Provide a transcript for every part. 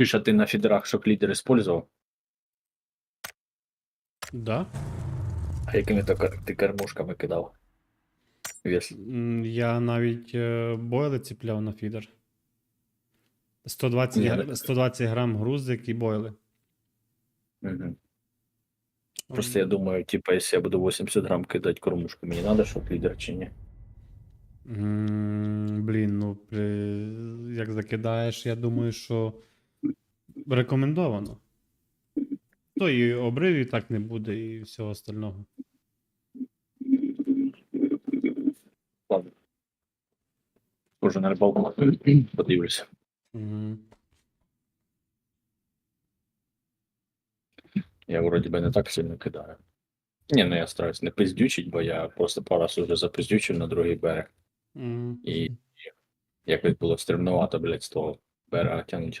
Чуєш, а ти на фідерах шок лідер использував? Да? А якими то кар- ти кормушками кидав? Вес. М, Я навіть е, бойли ціпляв на фідер. 120, Ні, гр- не- 120 грам грузик і бойли. Угу. Просто я думаю, типа, если я буду 80 грамм кидать кормушку, мне надо шок лідер чи ні? М, Блін, ну при... як закидаєш, я думаю, що рекомендовано. То і обривів так не буде, і всього остального. Ладно. Уже на рибалку подивлюся. Мгм. Я вроді би не так сильно кидаю. Ні, ну я стараюсь не пиздючить, бо я просто пару раз уже запиздючив на другий берег. Мгм. І якось було стремнувато, блядь, з того берега тягнути.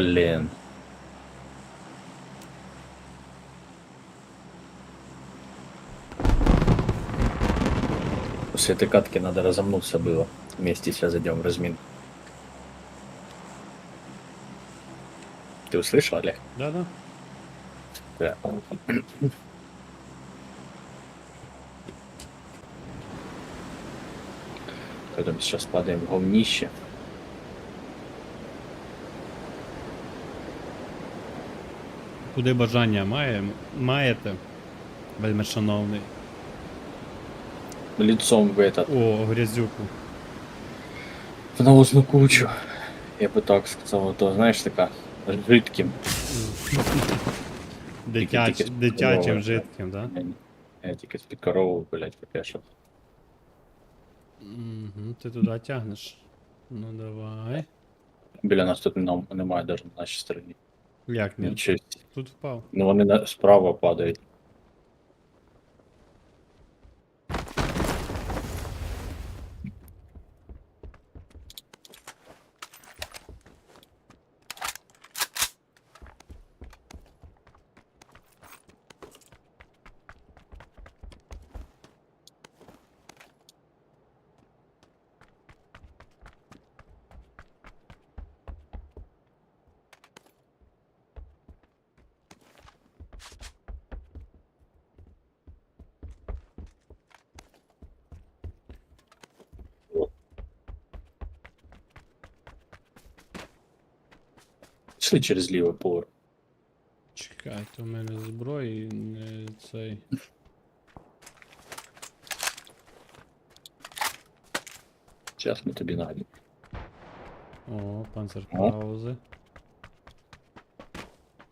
Блін. После этой катки надо разомнуться было. Вместе сейчас зайдем в размин. Ты услышал, Олег? Да-да. Да. Поэтому сейчас падаем в говнище. Куди бажання має, маєте, вельми шановний. Лицом в этот, О, грязюку. в навозну кучу. Я бы так сказал, то знаешь, така жидким. Дитяч, тільки дитячим здорово, жидким, да? Я тільки з-під корову, блядь, попешив. Угу, ти туди тягнеш. Ну давай. Біля нас тут немає навіть на нашій стороні. Як ні? Нічого. Тут впав. Ну вони на- справа падають. Пішли через ліве поле. Чекайте, у мене зброї не цей. Зараз ми тобі найдемо. О, панцерпаузи.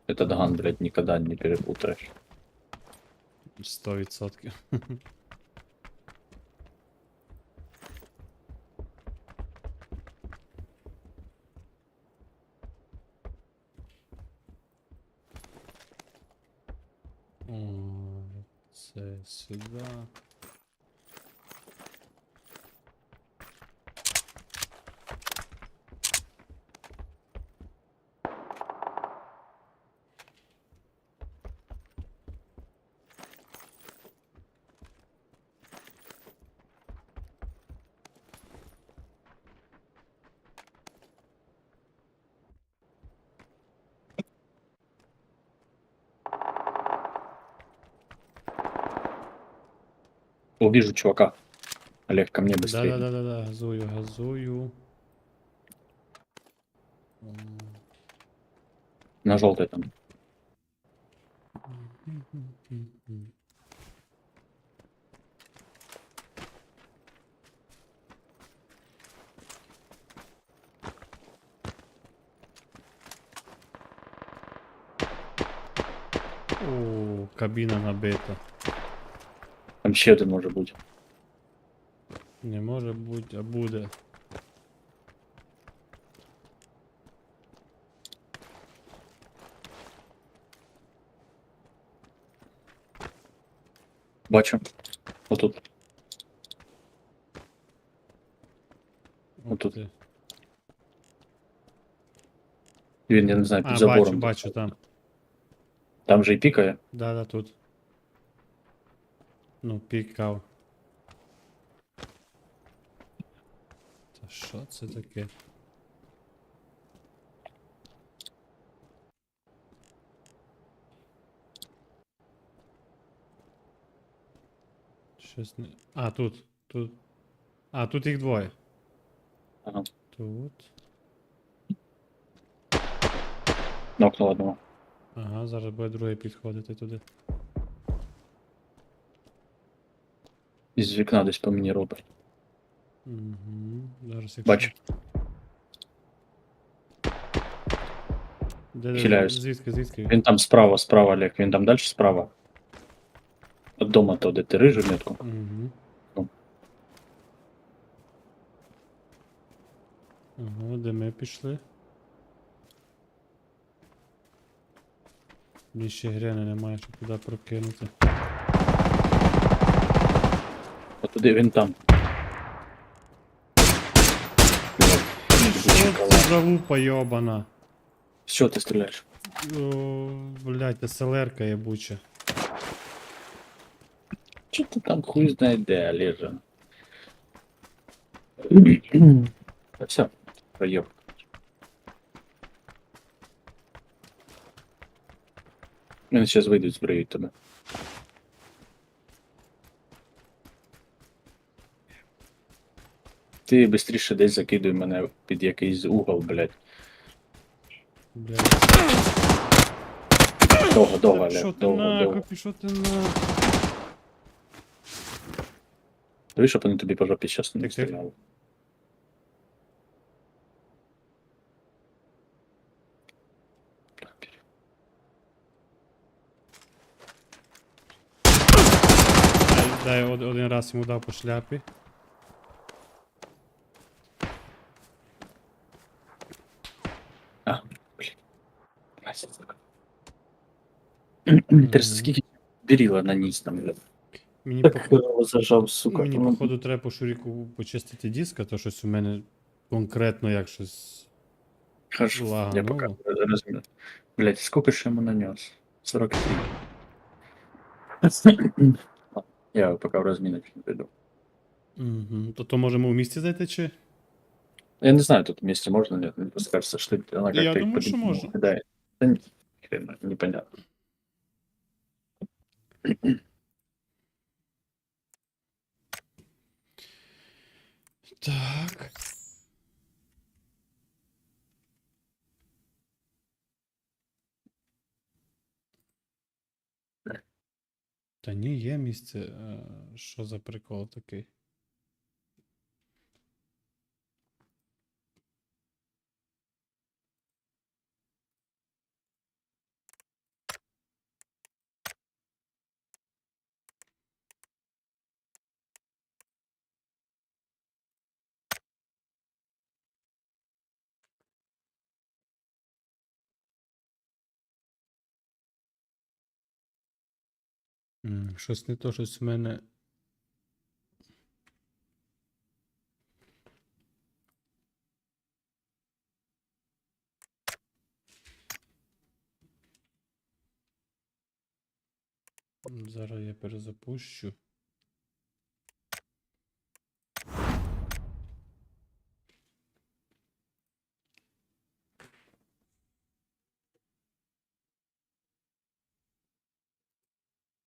Этот ган, блядь, никогда не перепутаешь. 100%. О, це сюди. Увижу чувака. Олег, ко мне быстрее. Да-да-да, газую, газую. На желтой там. О, кабина набита Там ще один може бути. Не може бути, а буде. Бачу. Отут. Ух Отут. ти. Він, я не знаю, А, під бачу, забором. бачу там. Там же і пікає. Да, да, тут. Ну, пікав. Та що це таке? Щось не. А, тут. Тут. А, тут їх двоє. Ага. Тут. Нокнув одного. Ага, зараз буде другий підходити туди. Із вікна десь по мені робить. Угу. Зараз якщо... Бачу. Де, де, Хиляюсь. Звідки, звідки? Він там справа, справа, Олег. Він там далі справа. От дома то, де ти рижу метку. Угу. Ну. Ага, де ми пішли? Мені ще гряни немає, щоб туди прокинути. От туди він там. Що це за лупа йобана? З чого ти стріляєш? О, блядь, СЛРка єбуча. Чи ти там хуй знає де, Олежа? Та все, проїв. Вони зараз вийдуть, збриють тебе. Ти швидше десь закидуй мене під якийсь угол, блядь. Блядь. Довго, довго, Що Олег, ти довго, довго. нахуй, пішов ти на... Дивись, щоб вони тобі по жопі зараз не Так, так. стріляли. Дай, дай од- один раз йому дав по шляпі. А, блін. Ж скільки біріла на ніс там, блядь. Мені, Так походу, е, зажав, сука. мені ну, походу треба по шуріку почистити диска, то щось у мене конкретно як щось. Хорошо, я пока размер. Блять, сколько же ему нанес? 43. Я пока в разминочку приду. Угу. То, то можемо в місті зайти чи? Я не знаю, тут вместе можно, нет, мне просто кажется, что она как-то... Я их думаю, что по-другому можно. кидает. Непонятно. Так. Та ні, є місце. е, Що за прикол такий? Щось не то, щось в мене. Зараз я перезапущу.